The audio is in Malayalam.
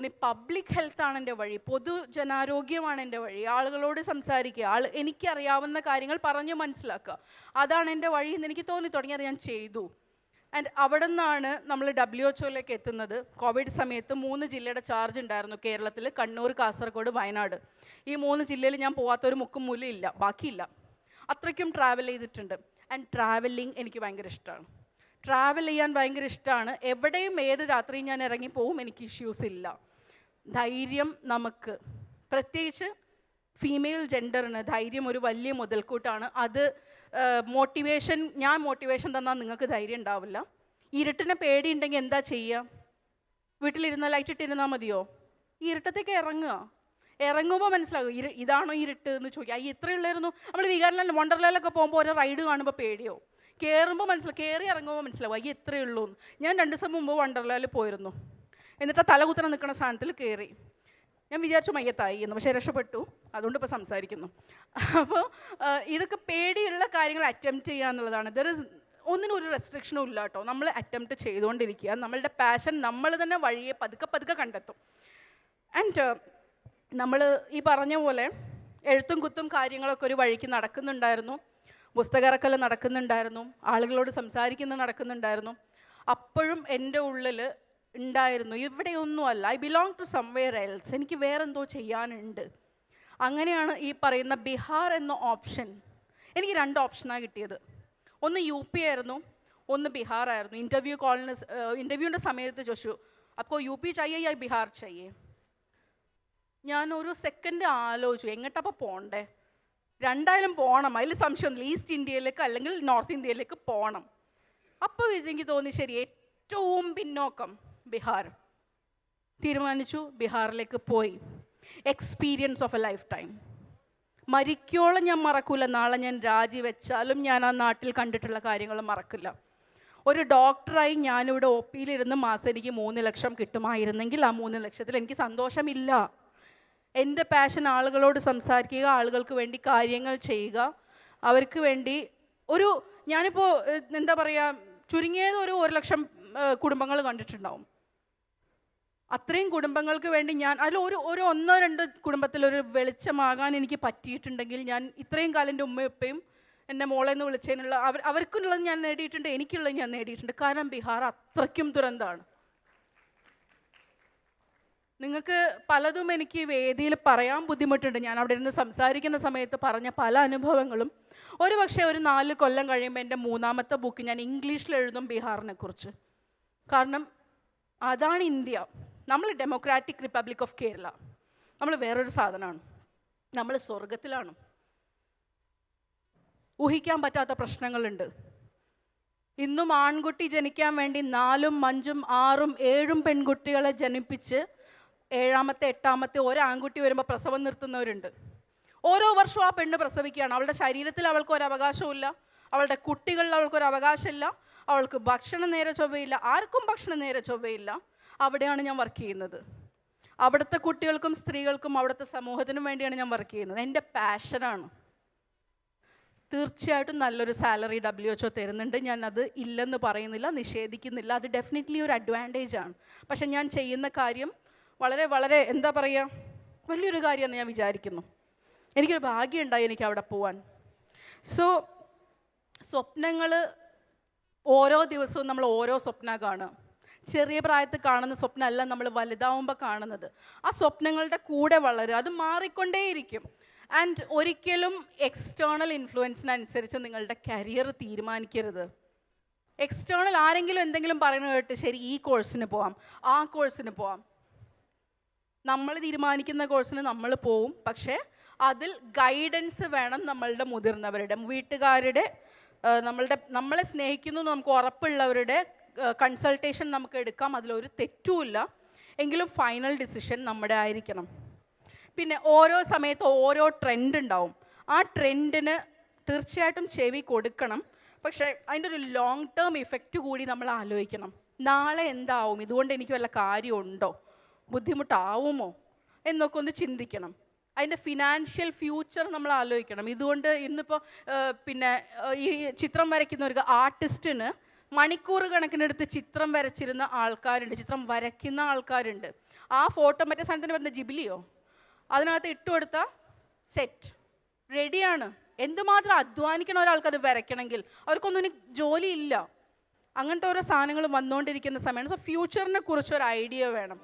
തോന്നി പബ്ലിക് ഹെൽത്ത് ആണ് എന്റെ വഴി പൊതുജനാരോഗ്യമാണ് എന്റെ വഴി. ആളുകളോട് സംസാരിക്കുക ആൾ എനിക്കറിയാവുന്ന കാര്യങ്ങൾ പറഞ്ഞു മനസ്സിലാക്കുക. അതാണ് എന്റെ വഴി എന്ന് എനിക്ക് തോന്നി തുടങ്ങി അത് ഞാൻ ചെയ്തു. ആൻഡ് അവിടെ നിന്നാണ് നമ്മൾ ഡബ്ല്യു എച്ച് ഒയിലേക്ക് എത്തുന്നത്. കോവിഡ് സമയത്ത് മൂന്ന് ജില്ലയുടെ ചാർജ് ഉണ്ടായിരുന്നു കേരളത്തിൽ കണ്ണൂർ കാസർഗോഡ് വയനാട്. ഈ മൂന്ന് ജില്ലയിൽ ഞാൻ പോകാത്തൊരു മുക്കും മൂലം ഇല്ല ബാക്കിയില്ല. അത്രയ്ക്കും ട്രാവൽ ചെയ്തിട്ടുണ്ട്. ആൻഡ് ട്രാവലിംഗ് എനിക്ക് ഭയങ്കര ഇഷ്ടമാണ്. ട്രാവൽ ചെയ്യാൻ ഭയങ്കര ഇഷ്ടമാണ്. എവിടെയും ഏത് രാത്രിയും ഞാൻ ഇറങ്ങിപ്പോവും എനിക്ക് ഇഷ്യൂസ് ഇല്ല. ധൈര്യം നമുക്ക്. പ്രത്യേകിച്ച് ഫീമെയിൽ ജെൻഡറിന് ധൈര്യം ഒരു വലിയ മുതൽക്കൂട്ടാണ്. അത് മോട്ടിവേഷൻ ഞാൻ മോട്ടിവേഷൻ തന്നാൽ നിങ്ങൾക്ക് ധൈര്യം ഉണ്ടാവില്ല. ഇരുട്ടിനെ പേടിയുണ്ടെങ്കിൽ എന്താ ചെയ്യുക വീട്ടിലിരുന്നാൽ ലൈറ്റ് ഇട്ടിരുന്നാൽ മതിയോ ഇരുട്ടത്തേക്ക് ഇറങ്ങുക. ഇറങ്ങുമ്പോൾ മനസ്സിലാകും ഇരു ഇതാണോ ഇരുട്ട് എന്ന് ചോദിക്കുക ഈ ഇത്രയുള്ളായിരുന്നു നമ്മൾ വികാരലാൻഡ് വണ്ടർലാൻഡിലൊക്കെ പോകുമ്പോൾ ഓരോ റൈഡ് കാണുമ്പോൾ പേടിയോ കയറുമ്പോൾ മനസ്സിലാവും കയറി ഇറങ്ങുമ്പോൾ മനസ്സിലാവും ഈ ഇത്രയേ ഉള്ളൂ ഞാൻ രണ്ട് ദിവസം മുമ്പ് വണ്ടർലാൻഡിൽ പോയിരുന്നു. എന്നിട്ട് തലകുത്തനെ നിൽക്കുന്ന സാധനത്തിൽ കയറി ഞാൻ വിചാരിച്ചു മയ്യത്തായി എന്ന് പക്ഷേ രക്ഷപ്പെട്ടു. അതുകൊണ്ട് ഇപ്പോൾ സംസാരിക്കുന്നു. അപ്പോൾ ഇതൊക്കെ പേടിയുള്ള കാര്യങ്ങൾ അറ്റംപ്റ്റ് ചെയ്യുക എന്നുള്ളതാണ്. ദർ ഇസ് ഒന്നിനും ഒരു റെസ്ട്രിക്ഷനും ഇല്ല കേട്ടോ. നമ്മൾ അറ്റംപ്റ്റ് ചെയ്തുകൊണ്ടിരിക്കുക. നമ്മളുടെ പാഷൻ നമ്മൾ തന്നെ വഴിയെ പതുക്കെ പതുക്കെ കണ്ടെത്തും. ആൻഡ് നമ്മൾ ഈ പറഞ്ഞ പോലെ എഴുത്തും കുത്തും കാര്യങ്ങളൊക്കെ ഒരു വഴിക്ക് നടക്കുന്നുണ്ടായിരുന്നു. പുസ്തക ഇറക്കൽ നടക്കുന്നുണ്ടായിരുന്നു. ആളുകളോട് സംസാരിക്കുന്നത് നടക്കുന്നുണ്ടായിരുന്നു. അപ്പോഴും എന്റെ ഉള്ളിൽ ഉണ്ടായിരുന്നു. ഇവിടെയൊന്നുമല്ല. I belong to somewhere else എനിക്ക് വേറെന്തോ ചെയ്യാനുണ്ട്. അങ്ങനെയാണ് ഈ പറയുന്ന ബീഹാർ എന്ന ഓപ്ഷൻ എനിക്ക് രണ്ട് ഓപ്ഷനാണ് കിട്ടിയത്. ഒന്ന് യു പി ആയിരുന്നു ഒന്ന് ബീഹാർ ആയിരുന്നു. ഇന്റർവ്യൂ കോളിന് ഇന്റർവ്യൂവിന്റെ സമയത്ത് ചോദിച്ചു അപ്പോൾ യു പി ചെയ്യേ യാ ബീഹാർ ചെയ്യേ. ഞാൻ സെക്കൻഡ് ആലോചിച്ചു. എങ്ങോട്ടപ്പോൾ പോകണ്ടേ രണ്ടായാലും പോകണം അതിൽ സംശയമൊന്നുമില്ല. ഈസ്റ്റ് ഇന്ത്യയിലേക്ക് അല്ലെങ്കിൽ നോർത്ത് ഇന്ത്യയിലേക്ക് പോകണം അപ്പോൾ എനിക്ക് തോന്നി ശരി ഏറ്റവും പിന്നോക്കം. ബീഹാർ. തീരുമാനിച്ചു ബീഹാറിലേക്ക് പോയി. Experience of a lifetime മരിക്കോളം ഞാൻ മറക്കില്ല നാളെ ഞാൻ രാജിവെച്ചാലും ഞാൻ ആ നാട്ടിൽ കണ്ടിട്ടുള്ള കാര്യങ്ങൾ മറക്കില്ല. ഒരു ഡോക്ടറായി ഞാനിവിടെ ഒ പിയിലിരുന്ന് മാസം എനിക്ക് മൂന്ന് ലക്ഷം കിട്ടുമായിരുന്നെങ്കിൽ ആ മൂന്ന് ലക്ഷത്തിൽ എനിക്ക് സന്തോഷമില്ല. എന്റെ പാഷൻ ആളുകളോട് സംസാരിക്കുക ആളുകൾക്ക് വേണ്ടി കാര്യങ്ങൾ ചെയ്യുക. അവർക്ക് വേണ്ടി ഒരു ഞാനിപ്പോൾ എന്താ പറയുക ചുരുങ്ങിയത് ഒരു ഒരു ലക്ഷം കുടുംബങ്ങൾ കണ്ടിട്ടുണ്ടാവും. അത്രയും കുടുംബങ്ങൾക്ക് വേണ്ടി ഞാൻ അതിൽ ഒരു ഒരു ഒന്നോ രണ്ടോ കുടുംബത്തിൽ ഒരു വെളിച്ചമാകാൻ എനിക്ക് പറ്റിയിട്ടുണ്ടെങ്കിൽ ഞാൻ ഇത്രയും കാലം എന്റെ ഉമ്മയും എന്റെ മോളെ എന്ന് വിളിച്ചതിനുള്ള അവർ അവർക്കുള്ളത് ഞാൻ നേടിയിട്ടുണ്ട് എനിക്കുള്ളത് ഞാൻ നേടിയിട്ടുണ്ട്. കാരണം ബീഹാർ അത്രയ്ക്കും ദുരന്തമാണ്. നിങ്ങൾക്ക് പലതും എനിക്ക് വേദിയിൽ പറയാൻ ബുദ്ധിമുട്ടുണ്ട്. ഞാൻ അവിടെ ഇരുന്ന് സംസാരിക്കുന്ന സമയത്ത് പറഞ്ഞ പല അനുഭവങ്ങളും. ഒരു പക്ഷേ ഒരു നാല് കൊല്ലം കഴിയുമ്പോൾ എന്റെ മൂന്നാമത്തെ ബുക്ക് ഞാൻ ഇംഗ്ലീഷിൽ എഴുതും ബീഹാറിനെ കുറിച്ച് കാരണം അതാണ് ഇന്ത്യ. നമ്മൾ ഡെമോക്രാറ്റിക് റിപ്പബ്ലിക് ഓഫ് കേരള നമ്മൾ വേറൊരു സാധനമാണ്. നമ്മൾ സ്വർഗത്തിലാണ്. ഊഹിക്കാൻ പറ്റാത്ത പ്രശ്നങ്ങളുണ്ട്. ഇന്നും ആൺകുട്ടി ജനിക്കാൻ വേണ്ടി നാലും അഞ്ചും ആറും ഏഴും പെൺകുട്ടികളെ ജനിപ്പിച്ച് ഏഴാമത്തെ എട്ടാമത്തെ ഒരു ആൺകുട്ടി വരുമ്പോൾ പ്രസവം നിർത്തുന്നവരുണ്ട്. ഓരോ വർഷവും ആ പെണ്ണ് പ്രസവിക്കുകയാണ്. അവളുടെ ശരീരത്തിൽ അവൾക്ക് ഒരു അവകാശമില്ല അവളുടെ കുട്ടികളിൽ അവൾക്കൊരു അവകാശമില്ല അവൾക്ക് ഭക്ഷണം നേരെ ചൊവ്വയില്ല ആർക്കും ഭക്ഷണം നേരെ ചൊവ്വയില്ല അവിടെയാണ് ഞാൻ വർക്ക് ചെയ്യുന്നത്. അവിടുത്തെ കുട്ടികൾക്കും സ്ത്രീകൾക്കും അവിടുത്തെ സമൂഹത്തിനും വേണ്ടിയാണ് ഞാൻ വർക്ക് ചെയ്യുന്നത്. എന്റെ പാഷനാണ് തീർച്ചയായിട്ടും നല്ലൊരു സാലറി ഡബ്ല്യു എച്ച് ഒ തരുന്നുണ്ട്. ഞാൻ അത് ഇല്ലെന്ന് പറയുന്നില്ല നിഷേധിക്കുന്നില്ല. അത് ഡെഫിനറ്റ്ലി ഒരു അഡ്വാന്റേജ് ആണ്. പക്ഷെ ഞാൻ ചെയ്യുന്ന കാര്യം വളരെ വളരെ എന്താ പറയുക വലിയൊരു കാര്യമെന്ന് ഞാൻ വിചാരിക്കുന്നു. എനിക്കൊരു ഭാഗ്യമുണ്ടായി എനിക്ക് അവിടെ പോവാൻ. സോ സ്വപ്നങ്ങൾ ഓരോ ദിവസവും നമ്മൾ ഓരോ സ്വപ്ന കാണുക. ചെറിയ പ്രായത്തിൽ കാണുന്ന സ്വപ്നമല്ല നമ്മൾ വലുതാവുമ്പോൾ കാണുന്നത്. ആ സ്വപ്നങ്ങളുടെ കൂടെ വളരും അത് മാറിക്കൊണ്ടേയിരിക്കും. ആൻഡ് ഒരിക്കലും എക്സ്റ്റേണൽ ഇൻഫ്ലുവൻസിനനുസരിച്ച് നിങ്ങളുടെ കരിയർ തീരുമാനിക്കരുത്. എക്സ്റ്റേണൽ ആരെങ്കിലും എന്തെങ്കിലും പറയുന്നത് കേട്ട് ശരി ഈ കോഴ്സിന് പോവാം ആ കോഴ്സിന് പോവാം. നമ്മൾ തീരുമാനിക്കുന്ന കോഴ്സിന് നമ്മൾ പോവും പക്ഷേ അതിൽ ഗൈഡൻസ് വേണം നമ്മളുടെ മുതിർന്നവരുടെ വീട്ടുകാരുടെ നമ്മളുടെ നമ്മളെ സ്നേഹിക്കുന്നു നമുക്ക് ഉറപ്പുള്ളവരുടെ കൺസൾട്ടേഷൻ നമുക്ക് എടുക്കാം. അതിലൊരു തെറ്റുമില്ല. എങ്കിലും ഫൈനൽ ഡിസിഷൻ നമ്മുടെ ആയിരിക്കണം. പിന്നെ ഓരോ സമയത്ത് ഓരോ ട്രെൻഡ് ഉണ്ടാവും. ആ ട്രെൻഡിന് തീർച്ചയായിട്ടും ചെവി കൊടുക്കണം. പക്ഷേ അതിന്റെ ഒരു ലോങ് ടേം ഇഫക്റ്റ് കൂടി നമ്മൾ ആലോചിക്കണം. നാളെ എന്താവും? ഇതുകൊണ്ട് എനിക്ക് വല്ല കാര്യമുണ്ടോ? ബുദ്ധിമുട്ടാവുമോ? എന്നൊക്കെ ഒന്ന് ചിന്തിക്കണം. അതിന്റെ ഫിനാൻഷ്യൽ ഫ്യൂച്ചർ നമ്മൾ ആലോചിക്കണം. ഇതുകൊണ്ട് ഇന്നിപ്പോൾ പിന്നെ ഈ ചിത്രം വരയ്ക്കുന്ന ഒരു ആർട്ടിസ്റ്റിന് മണിക്കൂർ കണക്കിനെടുത്ത് ചിത്രം വരച്ചിരുന്ന ആൾക്കാരുണ്ട് ചിത്രം വരയ്ക്കുന്ന ആൾക്കാരുണ്ട്. ആ ഫോട്ടോ മറ്റേ സാധനത്തിന് പറയുന്നത് ജിബിലിയോ? അതിനകത്ത് ഇട്ട് കൊടുത്ത സെറ്റ് റെഡിയാണ്. എന്തുമാത്രം അധ്വാനിക്കണം ഒരാൾക്കത് വരയ്ക്കണമെങ്കിൽ? അവർക്കൊന്നും ജോലിയില്ല. അങ്ങനത്തെ ഓരോ സാധനങ്ങൾ വന്നുകൊണ്ടിരിക്കുന്ന സമയമാണ്. സോ ഫ്യൂച്ചറിനെ കുറിച്ച് ഒരു ഐഡിയ വേണം.